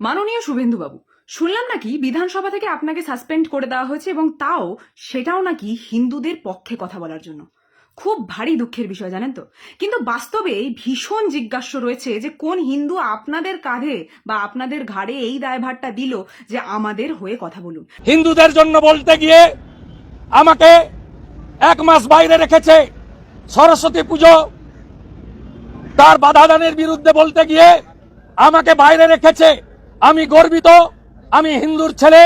মাননীয় শুভেন্দুবাবু, শুনলাম নাকি বিধানসভা থেকে আপনাকে সাসপেন্ড করে দেওয়া হয়েছে এবং তাও সেটাও নাকি হিন্দুদের পক্ষে কথা বলার জন্য। খুব ভারী দুঃখের বিষয়, জানেন তো? কিন্তু বাস্তবে ভীষণ জিজ্ঞাস্য রয়েছে যে কোন হিন্দু আপনাদের কাঁধে বা আপনাদের ঘাড়ে এই দায়ভারটা দিল যে আমাদের হয়ে কথা বলুন। হিন্দুদের জন্য বলতে গিয়ে আমাকে এক মাস বাইরে রেখেছে সরস্বতী পুজো। তার বাধাদানের বিরুদ্ধে বলতে গিয়ে আমাকে বাইরে রেখেছে আমি গর্বিত, আমি হিন্দুর ছেলে,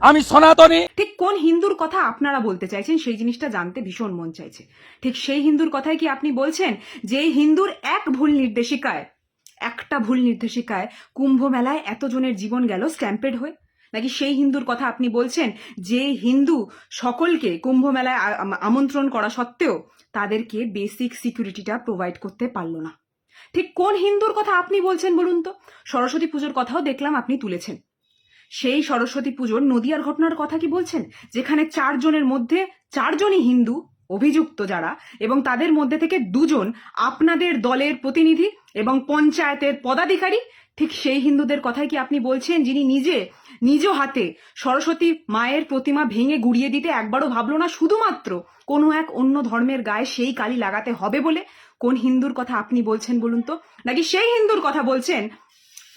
আমি সনাতনী। ঠিক কোন হিন্দুর কথা আপনারা বলতে চাইছেন সেই জিনিসটা জানতে ভীষণ মন চাইছে। ঠিক সেই হিন্দুর কথাই কি আপনি বলছেন? যে হিন্দুর এক ভুল নির্দেশিকায়, একটা ভুল নির্দেশিকায় কুম্ভ মেলায় এতজনের জীবন গেল স্ট্যাম্পেড হয়ে? নাকি সেই হিন্দুর কথা আপনি বলছেন যে হিন্দু সকলকে কুম্ভ মেলায় আমন্ত্রণ করা সত্ত্বেও তাদেরকে বেসিক সিকিউরিটিটা প্রোভাইড করতে পারল না? ঠিক কোন হিন্দুর কথা আপনি বলছেন বলুন তো? সরস্বতী পুজোর কথাও দেখলাম আপনি তুলেছেন। সেই সরস্বতী পুজোর নদিয়ার ঘটনার কথা কি বলছেন? যেখানে চারজনের মধ্যে চারজনই হিন্দু অভিযুক্ত যারা এবং তাদের মধ্যে থেকে দুজন আপনাদের দলের প্রতিনিধি এবং পঞ্চায়েতের পদাধিকারী ঠিক সেই হিন্দুদের কথাই কি আপনি বলছেন, যিনি নিজে, নিজ হাতে সরস্বতী মায়ের প্রতিমা ভেঙে গুড়িয়ে দিতে একবারও ভাবলো না? শুধুমাত্র কোনো এক অন্য ধর্মের গায়ে সেই কালি লাগাতে হবে বলে? কোন হিন্দুর কথা আপনি বলছেন বলুন তো? নাকি সেই হিন্দুর কথা বলছেন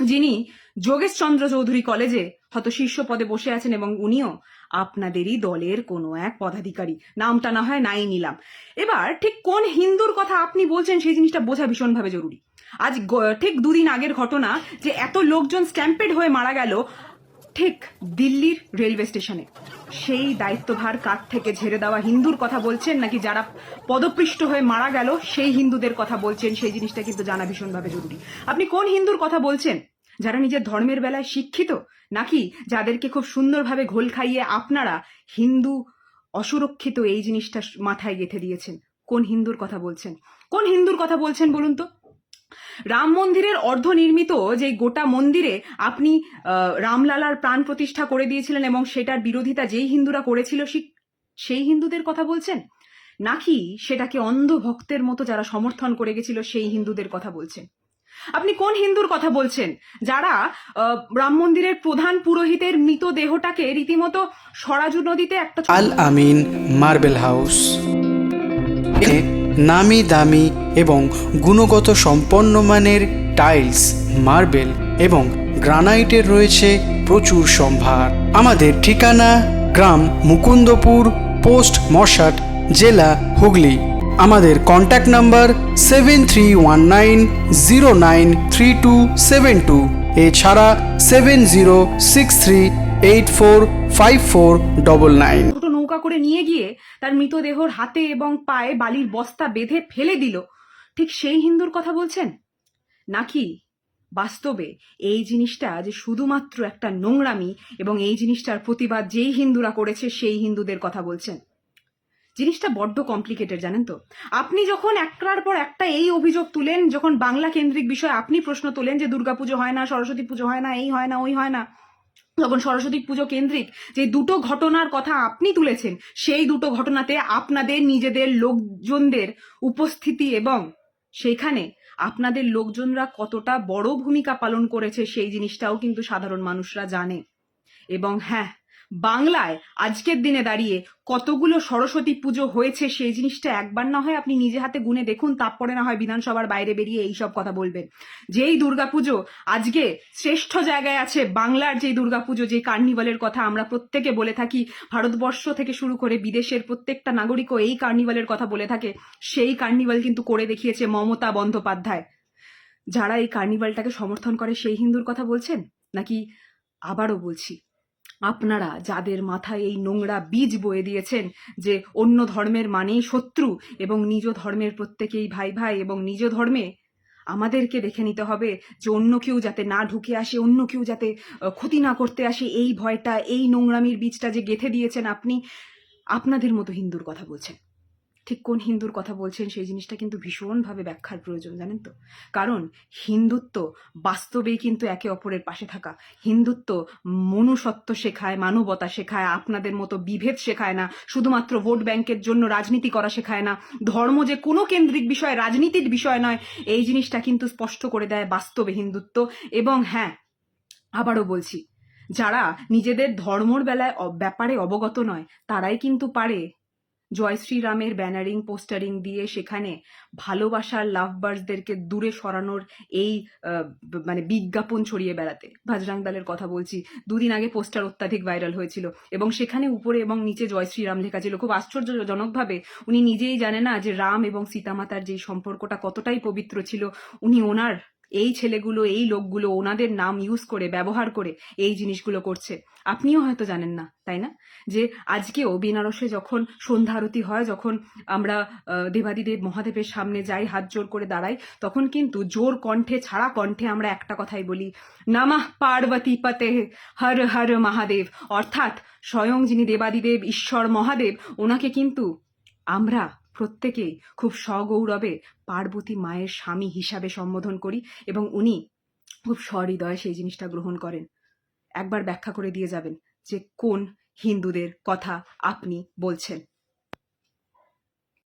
যিনি যোগেশ চন্দ্র চৌধুরী কলেজে হয়তো শীর্ষ পদে বসে আছেন এবং উনিও আপনাদেরই দলের কোনো এক পদাধিকারী? নামটা না হয় নাই নিলাম। এবার ঠিক কোন হিন্দুর কথা আপনি বলছেন সেই জিনিসটা বোঝা ভীষণভাবে জরুরি। আজ ঠিক দুদিন আগের ঘটনা যে এত লোকজন স্ট্যাম্পেড হয়ে মারা গেল। ঠিক দিল্লির রেলওয়ে স্টেশনে সেই দায়িত্বভার কাঠ থেকে ঝেড়ে দেওয়া হিন্দুর কথা বলছেন নাকি যারা পদপৃষ্ট হয়ে মারা গেল, সেই হিন্দুদের কথা বলছেন, সেই জিনিসটা কিন্তু জানা ভীষণভাবে জরুরি। আপনি কোন হিন্দুর কথা বলছেন? যারা নিজের ধর্মের বেলায় শিক্ষিত, নাকি যাদেরকে খুব সুন্দরভাবে ঘোল খাইয়ে আপনারা হিন্দু অসুরক্ষিত এই জিনিসটা মাথায় গেঁথে দিয়েছেন? কোন হিন্দুর কথা বলছেন? কোন হিন্দুর কথা বলছেন বলুন তো? রাম মন্দিরের অর্ধনির্মিত যে গোটা মন্দিরে আপনি রামলালার প্রাণ প্রতিষ্ঠা করে দিয়েছিলেন এবং সেটার বিরোধিতা যেই হিন্দুরা করেছিল সেই হিন্দুদের কথা বলছেন? নাকি সেটাকে অন্ধ ভক্তের মতো যারা সমর্থন করে গেছিল, সেই হিন্দুদের কথা বলছেন? আপনি কোন হিন্দুর কথা বলছেন? যারা রাম মন্দিরের প্রধান পুরোহিতের মৃতদেহটাকে রীতিমতো সরাজু নদীতে একটা আল আমিন, মার্বেল হাউস। নামি দামি এবং গুণগত সম্পন্ন মানের টাইলস, মার্বেল এবং গ্রানাইটের রয়েছে প্রচুর সম্ভার। আমাদের ঠিকানা গ্রাম মুকুন্দপুর, পোস্ট মশাট, জেলা হুগলি। আমাদের contact number seven three one nine zero nine three two seven two এছাড়া seven zero six three eight four five four double nine নৌকা করে নিয়ে গিয়ে তার মৃতদেহর হাতে এবং পায়ে বালির বস্তা বেঁধে ফেলে দিল। ঠিক সেই হিন্দুর কথা বলছেন? নাকি বাস্তবে এই জিনিসটা যে শুধুমাত্র একটা নোংরামি এবং এই জিনিসটার প্রতিবাদ যেই হিন্দুরা করেছে সেই হিন্দুদের কথা বলছেন? জিনিসটা বড্ড কমপ্লিকেটেড, জানেন তো। আপনি যখন একটার পর একটা এই অভিযোগ তুলেন, যখন বাংলা কেন্দ্রিক বিষয়ে আপনি প্রশ্ন তোলেন যে দুর্গাপুজো হয় না, সরস্বতী পুজো হয় না, এই হয় না, ওই হয় না তখন সরস্বতী পুজো কেন্দ্রিক যে দুটো ঘটনার কথা আপনি তুলেছেন, সেই দুটো ঘটনাতে আপনাদের নিজেদের লোকজনদের উপস্থিতি এবং সেখানে আপনাদের লোকজনরা কতটা বড় ভূমিকা পালন করেছে সেই জিনিসটাও কিন্তু সাধারণ মানুষরা জানে। এবং হ্যাঁ বাংলায় আজকের দিনে দাঁড়িয়ে কতগুলো সরস্বতী পুজো হয়েছে সেই জিনিসটা একবার না হয় আপনি নিজে হাতে গুনে দেখুন, তারপরে না হয় বিধানসভার বাইরে বেরিয়ে এইসব কথা বলবেন। যেই দুর্গাপুজো আজকে শ্রেষ্ঠ জায়গায় আছে, বাংলার যেই দুর্গাপুজো যে কার্নিভালের কথা আমরা প্রত্যেকে বলে থাকি, ভারতবর্ষ থেকে শুরু করে বিদেশের প্রত্যেকটা নাগরিকও এই কার্নিভালের কথা বলে থাকে, সেই কার্নিভাল কিন্তু করে দেখিয়েছে মমতা বন্দ্যোপাধ্যায়। যারা এই কার্নিভালটাকে সমর্থন করে, সেই হিন্দুর কথা বলছেন? নাকি আবারও বলছি? আপনারা যাদের মাথায় এই নোংরা বীজ বয়ে দিয়েছেন যে অন্য ধর্মের মানেই শত্রু এবং নিজ ধর্মের প্রত্যেকেই ভাই ভাই এবং নিজ ধর্মে, আমাদেরকে দেখে নিতে হবে যে অন্য কেউ যাতে না ঢুকে আসে, অন্য কেউ যাতে ক্ষতি না করতে আসে, এই ভয়টা, এই নোংরামির বীজটা যে গেথে দিয়েছেন আপনি, আপনাদের মতো হিন্দুর কথা বলছেন। ঠিক কোন হিন্দুর কথা বলছেন সেই জিনিসটা কিন্তু ভীষণভাবে ব্যাখ্যার প্রয়োজন, জানেন তো? কারণ হিন্দুত্ব বাস্তবেই কিন্তু একে অপরের পাশে থাকা। হিন্দুত্ব মনুষ্যত্ব শেখায়, মানবতা শেখায়, আপনাদের মতো বিভেদ শেখায় না, শুধুমাত্র ভোট ব্যাংকের জন্য রাজনীতি করা শেখায় না, ধর্ম যে কোনো কেন্দ্রিক বিষয়, রাজনীতির বিষয় নয়, এই জিনিসটা কিন্তু স্পষ্ট করে দেয় বাস্তবে হিন্দুত্ব। এবং হ্যাঁ আবারও বলছি, যারা নিজেদের ধর্মর বেলায় ব্যাপারে অবগত নয়, তারাই কিন্তু পারে জয় শ্রীরামের ব্যানারিং, পোস্টারিং দিয়ে সেখানে ভালোবাসার লাভ বার্ডসদেরকে দূরে সরানোর এই মানে বিজ্ঞাপন ছড়িয়ে বেড়াতে। ভাজরাং দলের কথা বলছি। দুদিন আগে পোস্টার অত্যাধিক ভাইরাল হয়েছিল এবং সেখানে উপরে এবং নিচে জয় শ্রীরাম লেখা ছিল। খুব আশ্চর্যজনকভাবে উনি নিজেই জানে না যে রাম এবং সীতামাতার যে সম্পর্কটা কতটাই পবিত্র ছিল। উনি ওনার এই ছেলেগুলো, এই লোকগুলো ওনাদের নাম ইউজ করে, ব্যবহার করে এই জিনিসগুলো করছে। আপনিও হয়তো জানেন না, তাই না? যে আজকেও বেনারসে যখন সন্ধ্যা আরতি হয়, যখন আমরা দেবাদিদেব মহাদেবের সামনে যাই, হাত জোর করে দাঁড়াই, তখন কিন্তু জোর কণ্ঠে, ছাড়া কণ্ঠে আমরা একটা কথাই বলি নামাহ পার্বতী পতে হর হর মহাদেব। অর্থাৎ স্বয়ং যিনি দেবাদিদেব, ঈশ্বর মহাদেব, ওনাকে কিন্তু আমরা প্রত্যেকেই খুব সগৌরবে পার্বতী মায়ের স্বামী হিসাবে সম্বোধন করি এবং উনি খুব সহৃদয়ে সেই জিনিসটা গ্রহণ করেন। একবার ব্যাখ্যা করে দিয়ে যাবেন যে কোন হিন্দুদের কথা আপনি বলছেন।